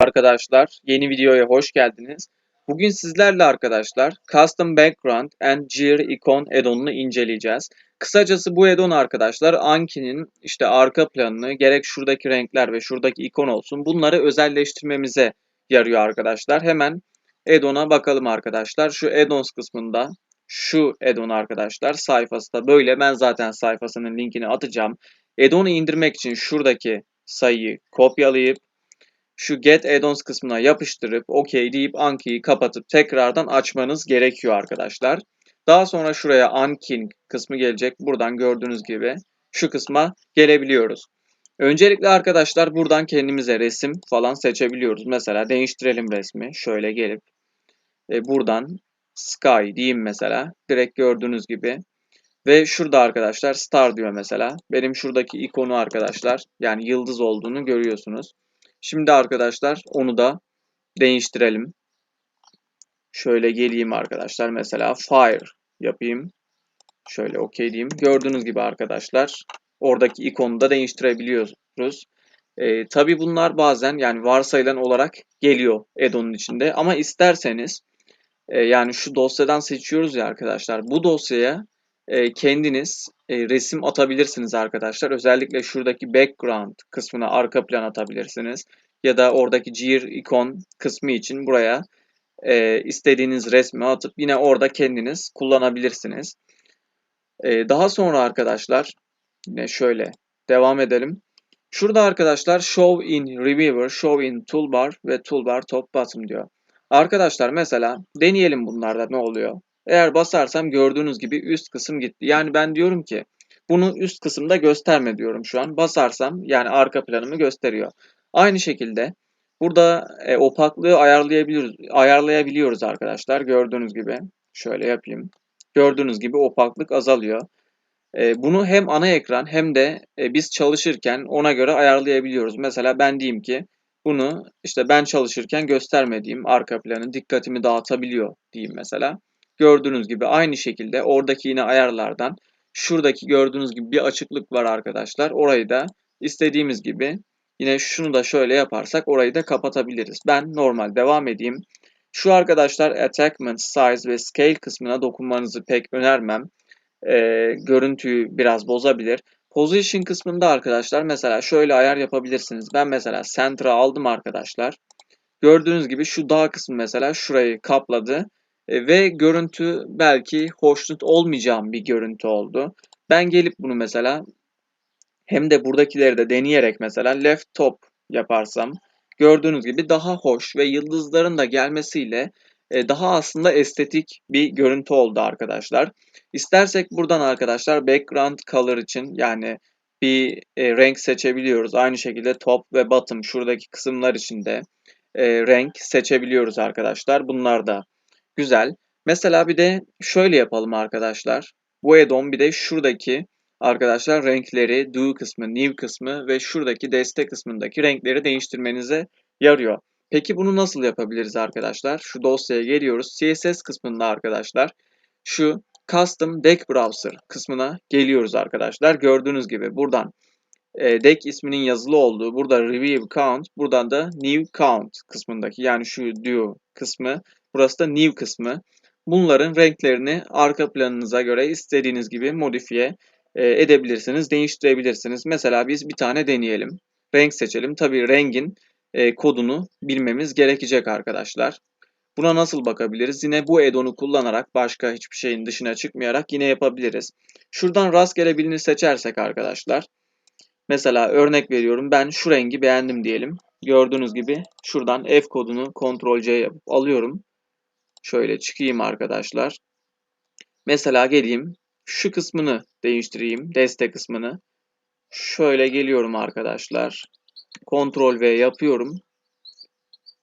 Arkadaşlar yeni videoya hoş geldiniz. Bugün sizlerle arkadaşlar Custom Background and Gear Icon add-on'unu inceleyeceğiz. Kısacası bu add-on arkadaşlar Anki'nin işte arka planını gerek şuradaki renkler ve şuradaki ikon olsun bunları özelleştirmemize yarıyor arkadaşlar. Hemen add-on'a bakalım arkadaşlar. Şu add-ons kısmında şu add-on arkadaşlar sayfası da böyle. Ben zaten sayfasının linkini atacağım. Add-on'u indirmek için şuradaki sayıyı kopyalayıp şu get addons kısmına yapıştırıp OK deyip Anki'yi kapatıp tekrardan açmanız gerekiyor arkadaşlar. Daha sonra şuraya Ankin kısmı gelecek. Buradan gördüğünüz gibi şu kısma gelebiliyoruz. Öncelikle arkadaşlar buradan kendimize resim falan seçebiliyoruz. Mesela değiştirelim resmi. Şöyle gelip e, buradan Sky diyeyim mesela. Direkt gördüğünüz gibi. Ve şurada arkadaşlar Star diyor mesela. Benim şuradaki ikonu arkadaşlar yani yıldız olduğunu görüyorsunuz. Şimdi arkadaşlar onu da değiştirelim. Şöyle geleyim arkadaşlar. Mesela fire yapayım. Şöyle OK diyeyim. Gördüğünüz gibi arkadaşlar oradaki ikonu da değiştirebiliyoruz. Ee, Tabi bunlar bazen yani varsayılan olarak geliyor add-on'un içinde. Ama isterseniz e, yani şu dosyadan seçiyoruz ya arkadaşlar. Bu dosyaya e, kendiniz e, resim atabilirsiniz arkadaşlar. Özellikle şuradaki background kısmına arka plan atabilirsiniz. Ya da oradaki gear ikon kısmı için buraya e, istediğiniz resmi atıp yine orada kendiniz kullanabilirsiniz. Daha sonra arkadaşlar yine şöyle devam edelim. Şurada arkadaşlar Show in Reviewer, Show in Toolbar ve Toolbar Top Bottom diyor. Arkadaşlar mesela deneyelim bunlarda ne oluyor. Eğer basarsam gördüğünüz gibi üst kısım gitti. Yani ben diyorum ki bunu üst kısımda gösterme diyorum şu an. Basarsam yani arka planımı gösteriyor. Aynı şekilde burada e, opaklığı ayarlayabiliyoruz, ayarlayabiliyoruz arkadaşlar. Gördüğünüz gibi şöyle yapayım. Gördüğünüz gibi opaklık azalıyor. E, bunu hem ana ekran hem de e, biz çalışırken ona göre ayarlayabiliyoruz. Mesela ben diyeyim ki bunu işte ben çalışırken göstermediğim arka planı dikkatimi dağıtabiliyor diyeyim mesela. Gördüğünüz gibi aynı şekilde oradaki yine ayarlardan şuradaki gördüğünüz gibi bir açıklık var arkadaşlar. Orayı da istediğimiz gibi yine şunu da şöyle yaparsak orayı da kapatabiliriz. Ben normal devam edeyim. Şu arkadaşlar attachment, size ve scale kısmına dokunmanızı pek önermem. Ee, görüntüyü biraz bozabilir. Position kısmında arkadaşlar mesela şöyle ayar yapabilirsiniz. Ben mesela center'a aldım arkadaşlar. Gördüğünüz gibi şu dağ kısmı mesela şurayı kapladı. E, ve görüntü belki hoşnut olmayacağım bir görüntü oldu. Ben gelip bunu mesela hem de buradakileri de deneyerek mesela left top yaparsam gördüğünüz gibi daha hoş ve yıldızların da gelmesiyle e, daha aslında estetik bir görüntü oldu arkadaşlar. İstersek buradan arkadaşlar background color için yani bir e, renk seçebiliyoruz. Aynı şekilde top ve bottom şuradaki kısımlar için de renk seçebiliyoruz arkadaşlar. Bunlar da güzel. Mesela bir de şöyle yapalım arkadaşlar. Bu add-on bir de şuradaki arkadaşlar renkleri, do kısmı, new kısmı ve şuradaki destek kısmındaki renkleri değiştirmenize yarıyor. Peki bunu nasıl yapabiliriz arkadaşlar? Şu dosyaya geliyoruz. CSS kısmında arkadaşlar şu Custom Deck Browser kısmına geliyoruz arkadaşlar. Gördüğünüz gibi buradan e, deck isminin yazılı olduğu, burada Review Count, buradan da New Count kısmındaki yani şu do kısmı, burası da New kısmı. Bunların renklerini arka planınıza göre istediğiniz gibi modifiye e, edebilirsiniz, değiştirebilirsiniz. Mesela biz bir tane deneyelim. Renk seçelim. Tabii rengin e, kodunu bilmemiz gerekecek arkadaşlar. Buna nasıl bakabiliriz? Yine bu add-on'u kullanarak başka hiçbir şeyin dışına çıkmayarak yine yapabiliriz. Şuradan rastgele birini seçersek arkadaşlar. Mesela örnek veriyorum ben şu rengi beğendim diyelim. Gördüğünüz gibi şuradan F kodunu Ctrl C yapıp alıyorum. Şöyle çıkayım arkadaşlar. Mesela geleyim şu kısmını değiştireyim. Destek kısmını. Şöyle geliyorum arkadaşlar. Ctrl V yapıyorum.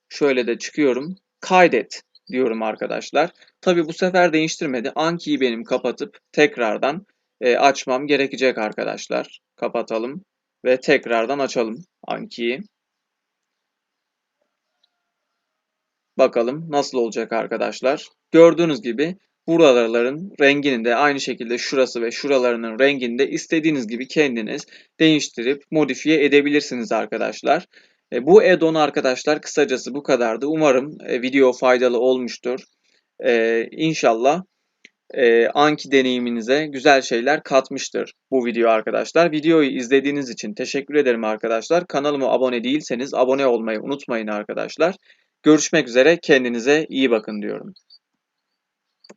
Şöyle de çıkıyorum. Kaydet diyorum arkadaşlar. Tabi bu sefer değiştirmedi. Anki'yi benim kapatıp tekrardan e, açmam gerekecek arkadaşlar. Kapatalım ve tekrardan açalım Anki'yi. Bakalım nasıl olacak arkadaşlar. Gördüğünüz gibi buraların rengini de aynı şekilde şurası ve şuralarının rengini de istediğiniz gibi kendiniz değiştirip modifiye edebilirsiniz arkadaşlar. E, bu add-on arkadaşlar kısacası bu kadardı. Umarım e, video faydalı olmuştur. E, inşallah e, Anki deneyiminize güzel şeyler katmıştır bu video arkadaşlar. Videoyu izlediğiniz için teşekkür ederim arkadaşlar. Kanalıma abone değilseniz abone olmayı unutmayın arkadaşlar. Görüşmek üzere kendinize iyi bakın diyorum.